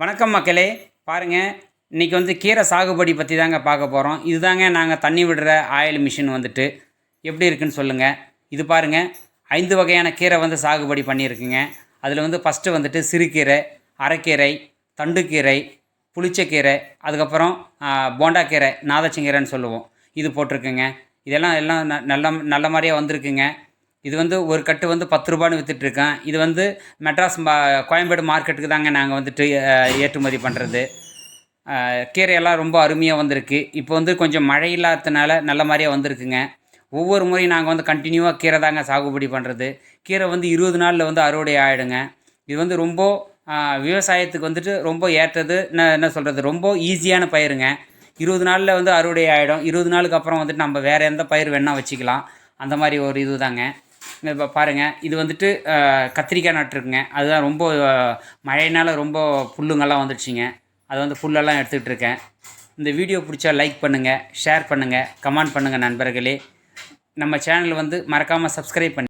வணக்கம் மக்களே. பாருங்கள் இன்றைக்கி வந்து கீரை சாகுபடி பற்றி தாங்க பார்க்க போகிறோம் இதுதாங்க நாங்கள் தண்ணி விடுற ஆயில் மிஷின் வந்துட்டு. எப்படி இருக்குன்னு சொல்லுங்கள் இது பாருங்கள் ஐந்து வகையான கீரை வந்து சாகுபடி பண்ணியிருக்குங்க. அதில் வந்து ஃபஸ்ட்டு வந்துட்டு சிறுகீரை அரைக்கீரை தண்டுக்கீரை புளிச்சக்கீரை அதுக்கப்புறம் போண்டாக்கீரை நாதச்சங்கீரைன்னு சொல்லுவோம். இது போட்டிருக்குங்க. இதெல்லாம் எல்லாம் ந- நல்ல நல்ல மாதிரியாக வந்திருக்குங்க. இது வந்து ஒரு கட்டு வந்து பத்து ரூபான்னு விற்றுட்ருக்கேன் இது வந்து மெட்ராஸ் மா- கோயம்பேடு மார்க்கெட்டுக்கு தாங்க நாங்கள் வந்துட்டு ஏற்றுமதி பண்ணுறது கீரையெல்லாம் ரொம்ப அருமையாக வந்திருக்கு. இப்போ வந்து கொஞ்சம் மழை இல்லாததுனால நல்ல மாதிரியாக வந்திருக்குங்க. ஒவ்வொரு முறையும் நாங்கள் வந்து கண்டினியூவாக கீரை தாங்க சாகுபடி பண்ணுறது கீரை வந்து இருபது நாளில் வந்து அறுவடை ஆகிடுங்க இது வந்து ரொம்ப விவசாயத்துக்கு வந்துட்டு ரொம்ப ஏற்றது என்ன என்ன சொல்கிறது ரொம்ப ஈஸியான பயிருங்க. இருபது நாளில் வந்து அறுவடை ஆகிடும் இருபது நாளுக்கு அப்புறம் வந்துட்டு நம்ம வேறு எந்த பயிர் வேணால் வச்சுக்கலாம். அந்த மாதிரி ஒரு இது தாங்க இப்போ பாருங்கள் இது வந்துட்டு கத்திரிக்காய் நட்டுருக்குங்க அதுதான் ரொம்ப மழையினால் ரொம்ப புல்லுங்கெல்லாம் வந்துடுச்சிங்க. அது வந்து புல்லெல்லாம் எடுத்துக்கிட்டு இருக்கேன் இந்த வீடியோ பிடிச்சா லைக் பண்ணுங்கள் ஷேர் பண்ணுங்கள் கமெண்ட் பண்ணுங்கள் நண்பர்களே. நம்ம சேனல் வந்து மறக்காமல் சப்ஸ்கிரைப் பண்ணி